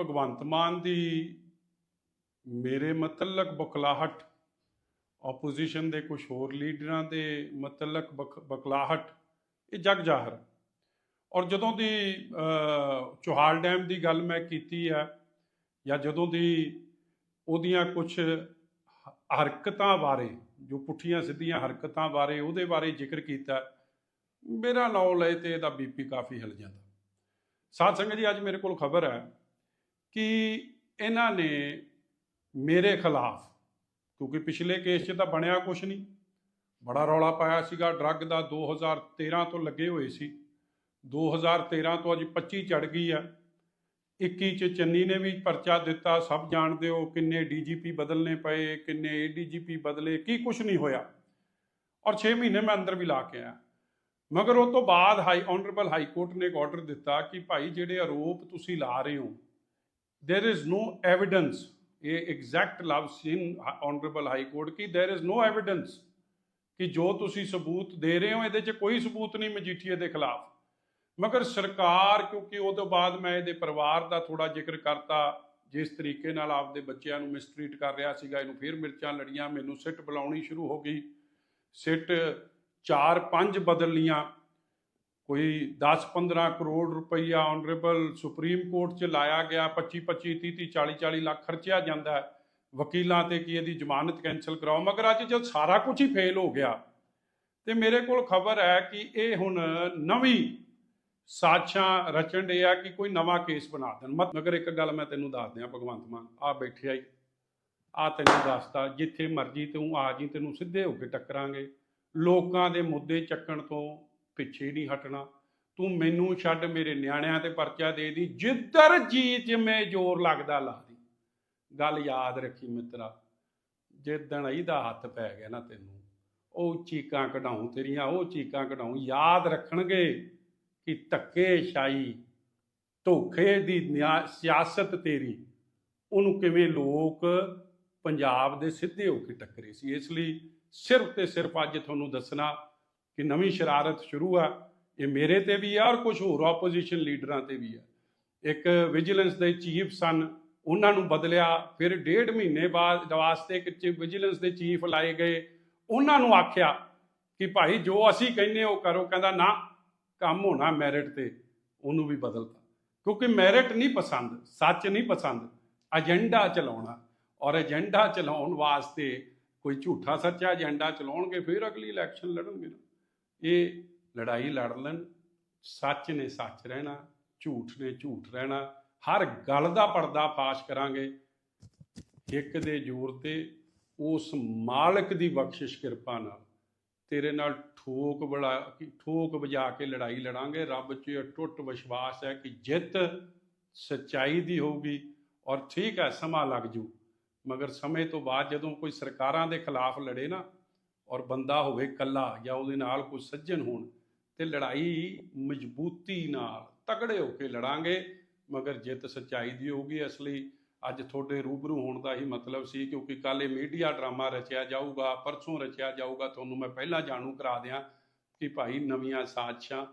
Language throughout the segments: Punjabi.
ਭਗਵੰਤ ਮਾਨ ਦੀ ਮੇਰੇ ਮਤਲਕ ਬਕਲਾਹਟ ਆਪੋਜੀਸ਼ਨ ਦੇ ਕੁਝ ਹੋਰ ਲੀਡਰਾਂ ਦੇ ਮਤਲਕ ਬਕ- ਬਕਲਾਹਟ ਇਹ ਜਗ ਜਾਹਰ ਔਰ ਜਦੋਂ ਦੀ ਅ, ਚੋਹਾਲ ਡੈਮ ਦੀ ਗੱਲ ਮੈਂ ਕੀਤੀ ਹੈ ਜਾਂ ਜਦੋਂ ਦੀ ਉਹਦੀਆਂ ਕੁਝ ਹਰਕਤਾਂ ਬਾਰੇ ਜੋ ਪੁੱਠੀਆਂ ਸਿੱਧੀਆਂ ਹਰਕਤਾਂ ਬਾਰੇ ਉਹਦੇ ਬਾਰੇ ਜ਼ਿਕਰ ਕੀਤਾ ਮੇਰਾ ਨੌਲ ਹੈ ਤੇ ਇਹਦਾ ਬੀਪੀ ਕਾਫੀ ਹਿਲ ਜਾਂਦਾ। ਸਾਧ ਸੰਗਤ ਜੀ ਅੱਜ ਮੇਰੇ ਕੋਲ ਖਬਰ ਹੈ ਕਿ ਇਹਨਾਂ ਨੇ ਮੇਰੇ ਖਿਲਾਫ, ਕਿਉਂਕਿ ਪਿਛਲੇ ਕੇਸ 'ਚ ਤਾਂ ਬਣਿਆ ਕੁਝ ਨਹੀਂ। ਬੜਾ ਰੌਲਾ ਪਾਇਆ ਸੀਗਾ। ਡਰੱਗ ਦਾ 2013 ਤੋਂ ਲੱਗੇ ਹੋਏ ਸੀ। 2013 ਤੋਂ ਅੱਜ 25 ਚੜ ਗਈ ਆ। 21 ਚ ਚੰਨੀ ਨੇ ਵੀ ਪਰਚਾ ਦਿੱਤਾ। ਸਭ ਜਾਣਦੇ ਹੋ ਕਿੰਨੇ ਡੀਜੀਪੀ ਬਦਲਨੇ ਪਏ, ਕਿੰਨੇ ਏਡੀਜੀਪੀ ਬਦਲੇ, ਕੀ ਕੁਝ ਨਹੀਂ ਹੋਇਆ। ਔਰ 6 ਮਹੀਨੇ ਮੈਂ ਅੰਦਰ ਵੀ ਲਾ ਕੇ ਆਇਆ। ਮਗਰ ਉਹ ਤੋਂ ਬਾਅਦ ਹਾਈ, ਆਨਰੇਬਲ ਹਾਈ ਕੋਰਟ ਨੇ ਇੱਕ ਆਰਡਰ ਦਿੱਤਾ ਕਿ ਭਾਈ ਜਿਹੜੇ ਆਰੋਪ ਤੁਸੀਂ ਲਾ ਰਹੇ ਹੋ there is no evidence. ਇਹ exact law in honourable high court ਕਿ there is no evidence ਕਿ ਜੋ ਤੁਸੀਂ ਸਬੂਤ ਦੇ ਰਹੇ ਹੋ, ਇਹਦੇ 'ਚ ਕੋਈ ਸਬੂਤ ਨਹੀਂ ਮਜੀਠੀਏ ਦੇ ਖਿਲਾਫ। ਮਗਰ ਸਰਕਾਰ, ਕਿਉਂਕਿ ਉਹ ਤੋਂ ਬਾਅਦ ਮੈਂ ਇਹਦੇ ਪਰਿਵਾਰ ਦਾ ਥੋੜਾ ਜ਼ਿਕਰ ਕਰਤਾ, ਜਿਸ ਤਰੀਕੇ ਨਾਲ ਆਪਦੇ ਬੱਚਿਆਂ ਨੂੰ ਮਿਸਟਰੀਟ ਕਰ ਰਿਹਾ ਸੀਗਾ, ਇਹਨੂੰ ਫਿਰ ਮਿਰਚਾਂ ਲੜੀਆਂ, ਮੈਨੂੰ ਸਿੱਟ ਬੁਲਾਉਣੀ ਸ਼ੁਰੂ ਹੋ ਗਈ। ਸਿੱਟ 4-5 ਬਦਲ ਲੀਆਂ ਕੋਈ 10-15 ਕਰੋੜ ਰੁਪਈਆ ਆਨਰੇਬਲ ਸੁਪਰੀਮ ਕੋਰਟ 'ਚ ਲਾਇਆ ਗਿਆ 25-25 30-30 40-40 ਲੱਖ ਖਰਚਿਆ ਜਾਂਦਾ ਵਕੀਲਾਂ ਤੇ ਕੀ ਇਹਦੀ ਜ਼ਮਾਨਤ ਕੈਨਸਲ ਕਰਾਓ? ਮਗਰ ਅੱਜ ਜਦ ਸਾਰਾ ਕੁਝ ਹੀ ਫੇਲ ਹੋ ਗਿਆ, ਤੇ ਮੇਰੇ ਕੋਲ ਖਬਰ ਹੈ ਕਿ ਇਹ ਹੁਣ ਨਵੀਂ ਸਾਜ਼ਿਸ਼ਾਂ ਰਚਣ ਦੇ ਆ ਕਿ ਕੋਈ ਨਵਾਂ ਕੇਸ ਬਣਾ ਦੇਣ। ਮਤ ਮਗਰ ਇੱਕ ਗੱਲ ਮੈਂ ਤੈਨੂੰ ਦੱਸ ਦਿਆਂ, ਭਗਵੰਤ ਮਾਨ ਆ ਬੈਠਿਆ ਹੀ। ਆ ਤੈਨੂੰ ਦੱਸਦਾ ਜਿੱਥੇ ਮਰਜ਼ੀ ਤੂੰ ਆ ਜੀ, ਤੈਨੂੰ ਸਿੱਧੇ ਹੋ ਕੇ ਟੱਕਰਾਂਗੇ। ਲੋਕਾਂ ਦੇ ਮੁੱਦੇ ਚੱਕਣ ਤੋਂ ਪਿੱਛੇ ਨਹੀਂ ਹਟਣਾ। ਤੂੰ ਮੈਨੂੰ ਛੱਡ, ਮੇਰੇ ਨਿਆਣਿਆਂ ਤੇ ਪਰਚਾ ਦੇ ਦੀ। ਜਿੱਧਰ ਜੀ ਜਿਵੇਂ ਜ਼ੋਰ ਲੱਗਦਾ, ਲਾ ਦੀ। ਗੱਲ ਯਾਦ ਰੱਖੀ ਮਿੱਤਰਾ, ਜਿੱਦਣ ਇਹਦਾ ਹੱਥ ਪੈ ਗਿਆ ਨਾ ਤੈਨੂੰ, ਉਹ ਚੀਕਾਂ ਕਢਾਉਂ ਤੇਰੀਆਂ, ਉਹ ਚੀਕਾਂ ਕਢਾਉਂ। ਯਾਦ ਰੱਖਣਗੇ ਕਿ ਧੱਕੇ ਸ਼ਾਹੀ ਧੋਖੇ ਦੀ ਨਿਆ- ਸਿਆਸਤ ਤੇਰੀ। ਉਹਨੂੰ ਕਿਵੇਂ ਲੋਕ ਪੰਜਾਬ ਦੇ ਸਿੱਧੇ ਹੋ ਕੇ ਟੱਕਰੇ ਸੀ। ਇਸ ਲਈ ਸਿਰਫ ਤੇ ਸਿਰਫ ਅੱਜ ਤੁਹਾਨੂੰ ਦੱਸਣਾ ਕਿ ਨਵੀਂ ਸ਼ਰਾਰਤ ਸ਼ੁਰੂ ਆ, ਇਹ ਮੇਰੇ ਤੇ ਵੀ ਆ ਔਰ ਕੁਝ ਹੋਰ ਆਪੋਜੀਸ਼ਨ ਲੀਡਰਾਂ ਤੇ ਵੀ ਆ। ਇੱਕ ਵਿਜੀਲੈਂਸ ਦੇ ਚੀਫ ਸਨ, ਉਹਨਾਂ ਨੂੰ ਬਦਲਿਆ, ਫਿਰ ਡੇਢ ਮਹੀਨੇ ਬਾਅਦ ਵਾਸਤੇ ਇੱਕ ਵਿਜੀਲੈਂਸ ਦੇ ਚੀਫ ਲਾਏ ਗਏ। ਉਹਨਾਂ ਨੂੰ ਆਖਿਆ ਕਿ ਭਾਈ ਜੋ ਅਸੀਂ ਕਹਿੰਨੇ ਉਹ ਕਰੋ, ਕਹਿੰਦਾ ਨਾ, ਕੰਮ ਹੋਣਾ ਮੈਰਿਟ ਤੇ, ਉਹਨੂੰ ਵੀ ਬਦਲਤਾ। ਕਿਉਂਕਿ ਮੈਰਿਟ ਨਹੀਂ ਪਸੰਦ, ਸੱਚ ਨਹੀਂ ਪਸੰਦ ਏਜੰਡਾ ਚਲਾਉਣਾ। ਔਰ ਏਜੰਡਾ ਚਲਾਉਣ ਵਾਸਤੇ ਕੋਈ ਝੂਠਾ ਸੱਚਾ ਏਜੰਡਾ ਚਲਾਉਣਗੇ, ਫਿਰ ਅਗਲੀ ਇਲੈਕਸ਼ਨ ਲੜਨਗੇ ਨਾ। ਇਹ ਲੜਾਈ ਲੜ ਲੈਣ, ਸੱਚ ਨੇ ਸੱਚ ਰਹਿਣਾ, ਝੂਠ ਨੇ ਝੂਠ ਰਹਿਣਾ, ਹਰ ਗੱਲ ਦਾ ਪਰਦਾ ਫਾਸ਼ ਕਰਾਂਗੇ। ਇੱਕ ਦੇ ਜ਼ੋਰ ਤੇ ਉਸ ਮਾਲਕ ਦੀ ਬਖਸ਼ਿਸ਼ ਕਿਰਪਾ ਨਾਲ ਤੇਰੇ ਨਾਲ ਠੋਕ ਬੜਾ ਠੋਕ ਵਜਾ ਕੇ ਲੜਾਈ ਲੜਾਂਗੇ। ਰੱਬ 'ਚ ਟੁੱਟ ਵਿਸ਼ਵਾਸ ਹੈ ਕਿ ਜਿੱਤ ਸੱਚਾਈ ਦੀ ਹੋਊਗੀ ਔਰ ਠੀਕ ਹੈ, ਸਮਾਂ ਲੱਗ ਜੂ। ਮਗਰ ਸਮੇਂ ਤੋਂ ਬਾਅਦ ਜਦੋਂ ਕੋਈ ਸਰਕਾਰਾਂ ਦੇ ਖਿਲਾਫ ਲੜੇ ਨਾ ਔਰ ਬੰਦਾ ਹੋਵੇ ਕੱਲਾ ਜਾਂ ਉਹਦੇ ਨਾਲ ਕੋਈ ਸੱਜਣ ਹੋਣ ਤੇ ਲੜਾਈ ਮਜ਼ਬੂਤੀ ਨਾਲ ਤਗੜੇ ਹੋ ਕੇ ਲੜਾਂਗੇ, ਮਗਰ ਜਿੱਤ ਸੱਚਾਈ ਦੀ ਹੋਊਗੀ ਇਸ ਲਈ ਅੱਜ ਤੁਹਾਡੇ ਰੂਬਰੂ ਹੋਣ ਦਾ ਹੀ ਮਤਲਬ ਸੀ, ਕਿਉਂਕਿ ਕੱਲ ਇਹ ਮੀਡੀਆ ਡਰਾਮਾ ਰਚਿਆ ਜਾਊਗਾ, ਪਰਸੋਂ ਰਚਿਆ ਜਾਊਗਾ, ਤੁਹਾਨੂੰ ਮੈਂ ਪਹਿਲਾਂ ਜਾਣੂ ਕਰਾ ਦਿਆਂ ਕਿ ਭਾਈ ਨਵੀਆਂ ਸਾਜ਼ਿਸ਼ਾਂ,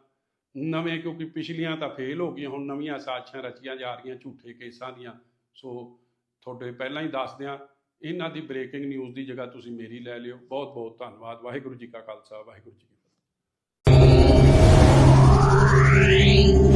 ਨਵੇਂ ਕਿਉਂਕਿ ਪਿਛਲੀਆਂ ਤਾਂ ਫੇਲ ਹੋ ਗਈਆਂ, ਹੁਣ ਨਵੀਆਂ ਸਾਜ਼ਿਸ਼ਾਂ ਰਚੀਆਂ ਜਾ ਰਹੀਆਂ ਝੂਠੇ ਕੇਸਾਂ ਦੀਆਂ। ਸੋ ਤੁਹਾਡੇ ਪਹਿਲਾਂ ਹੀ ਦੱਸ ਦਿਆਂ ਇਹਨਾਂ ਦੀ ਬ੍ਰੇਕਿੰਗ ਨਿਊਜ਼ ਦੀ ਜਗ੍ਹਾ ਤੁਸੀਂ ਮੇਰੀ ਲੈ ਲਿਓ। ਬਹੁਤ ਬਹੁਤ ਧੰਨਵਾਦ। ਵਾਹਿਗੁਰੂ ਜੀ ਕਾ ਖਾਲਸਾ, ਵਾਹਿਗੁਰੂ ਜੀ ਕੀ ਫਤਿਹ।